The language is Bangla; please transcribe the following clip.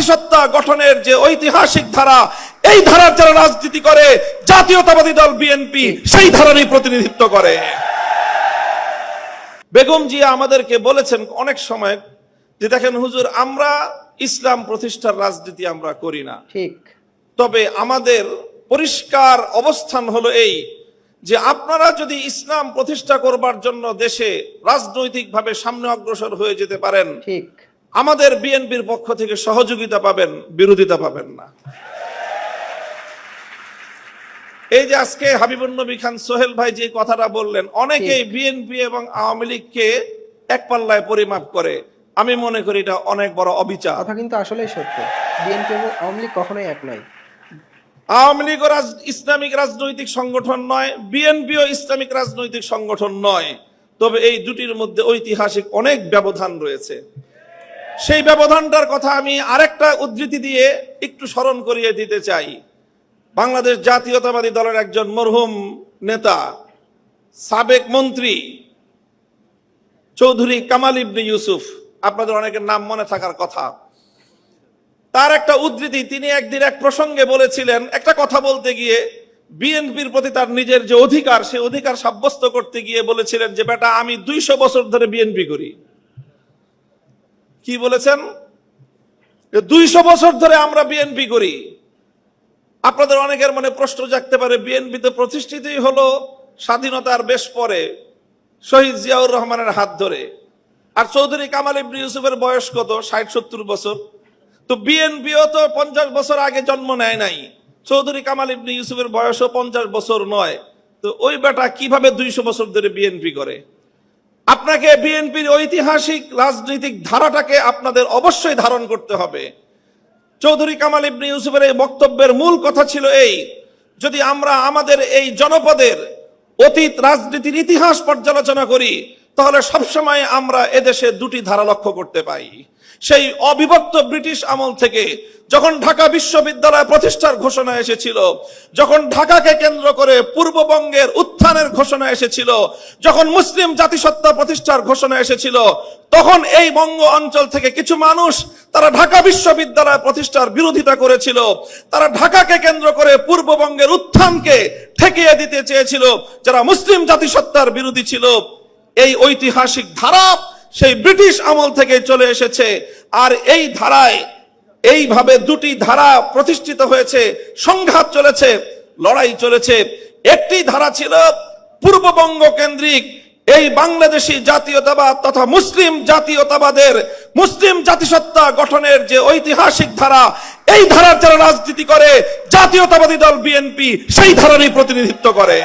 জাতিসত্তা গঠনের যে ঐতিহাসিক ধারা এই ধারার যারা রাজনীতি করে জাতীয়তাবাদী দল বিএনপি সেই ধারারই প্রতিনিধিত্ব করে। বেগম জিয়া আমাদেরকে বলেছেন অনেক সময় যে দেখেন হুজুর আমরা ইসলাম প্রতিষ্ঠার রাজনীতি আমরা করি না। ঠিক। তবে আমাদের পরিষ্কার অবস্থান হলো এই যে আপনারা যদি ইসলাম প্রতিষ্ঠা করবার জন্য দেশে রাজনৈতিকভাবে সামনে অগ্রসর হয়ে যেতে পারেন ঠিক। আমাদের বিএনপির পক্ষ থেকে সহযোগিতা পাবেন বিরোধিতা পাবেন না। এই যে আজকে হাবিবুর নবী খান সোহেল ভাই যে কথাটা বললেন অনেকেই বিএনপি এবং আওয়ামী লীগকে এক পাল্লায় পরিমাপ করে। আমি মনে করি এটা অনেক বড় অবিচার। কথা কিন্তু আসলেই সত্য। বিএনপি এবং আওয়ামী লীগ কখনোই এক নয়। আওয়ামী লীগও রাজ- ইসলামিক রাজনৈতিক সংগঠন নয় বিএনপিও ইসলামিক রাজনৈতিক সংগঠন নয়। তবে এই দুটির মধ্যে ঐতিহাসিক অনেক ব্যবধান রয়েছে। সেই ব্যবধানটার কথা আমি আরেকটা উদ্ধৃতি দিয়ে একটু স্মরণ করিয়ে দিতে চাই। বাংলাদেশ জাতীয়তাবাদী দলের একজন মরহুম নেতা, সাবেক মন্ত্রী চৌধুরী কামাল ইবনে ইউসুফ, আপনাদের অনেকের নাম মনে থাকার কথা। তার একটা উদ্ধৃতি, তিনি একদিন এক প্রসঙ্গে বলেছিলেন, একটা কথা বলতে গিয়ে বিএনপির প্রতি তার নিজের যে অধিকার, সে অধিকার সাব্যস্ত করতে গিয়ে বলেছিলেন যে, বেটা, আমি দুইশো বছর ধরে বিএনপি করি। কি বলেছেন? দুইশো বছর ধরে আমরা বিএনপি করি। আপনাদের অনেকের মনে প্রশ্ন জাগতে পারে বিএনপি তো প্রতিষ্ঠিতই হলো স্বাধীনতার বেশ পরে, শহীদ জিয়াউর রহমানের হাত ধরে। আর চৌধুরী কামাল ইবনে ইউসুফের বয়স কত? ষাট, সত্তর বছর। তো বিএনপিও তো পঞ্চাশ বছর আগে জন্ম নেয় নাই। চৌধুরী কামাল ইবনে ইউসুফের বয়সও পঞ্চাশ বছর নয়। তো ওই বেটা কীভাবে দুইশো বছর ধরে বিএনপি করে? আপনাকে বিএনপির ঐতিহাসিক রাজনৈতিক ধারাটাকে আপনাদের অবশ্যই ধারণ করতে হবে। চৌধুরী কামাল ইবনে ইউসুফের এই বক্তব্যের মূল কথা ছিল এই, যদি আমরা আমাদের এই জনপদের অতীত রাজনীতির ইতিহাস পর্যালোচনা করি, তাহলে সবসময় আমরা এদেশে দুটি ধারা লক্ষ্য করতে পাই। সেই অবিভক্ত ব্রিটিশ আমল থেকে যখন ঢাকা বিশ্ববিদ্যালয় প্রতিষ্ঠার ঘোষণা এসেছিল, যখন ঢাকাকে কেন্দ্র করে পূর্ববঙ্গের উত্থানের ঘোষণা এসেছিল। যখন মুসলিম জাতিসত্তা প্রতিষ্ঠার ঘোষণা এসেছিল, তখন এই বঙ্গ অঞ্চল থেকে কিছু মানুষ তারা ঢাকা বিশ্ববিদ্যালয় প্রতিষ্ঠার বিরোধিতা করেছিল। তারা ঢাকাকে কেন্দ্র করে পূর্ববঙ্গের উত্থানকে ঠেকিয়ে দিতে চেয়েছিল, যারা মুসলিম জাতিসত্তার বিরোধী ছিল। এই ঐতিহাসিক ধারা সেই ব্রিটিশ আমল থেকে চলে এসেছে। আর এই ধারায়, এইভাবে দুটি ধারা প্রতিষ্ঠিত হয়েছে, সংঘাত চলেছে, লড়াই চলেছে। একটি ধারা ছিল পূর্ববঙ্গ কেন্দ্রিক, এই বাংলাদেশি জাতীয়তাবাদ তথা মুসলিম জাতীয়তাবাদের, মুসলিম জাতিসত্তা গঠনের যে ঐতিহাসিক ধারা, এই ধারার যারা রাজনীতি করে, জাতীয়তাবাদী দল বিএনপি সেই ধারারই প্রতিনিধিত্ব করে।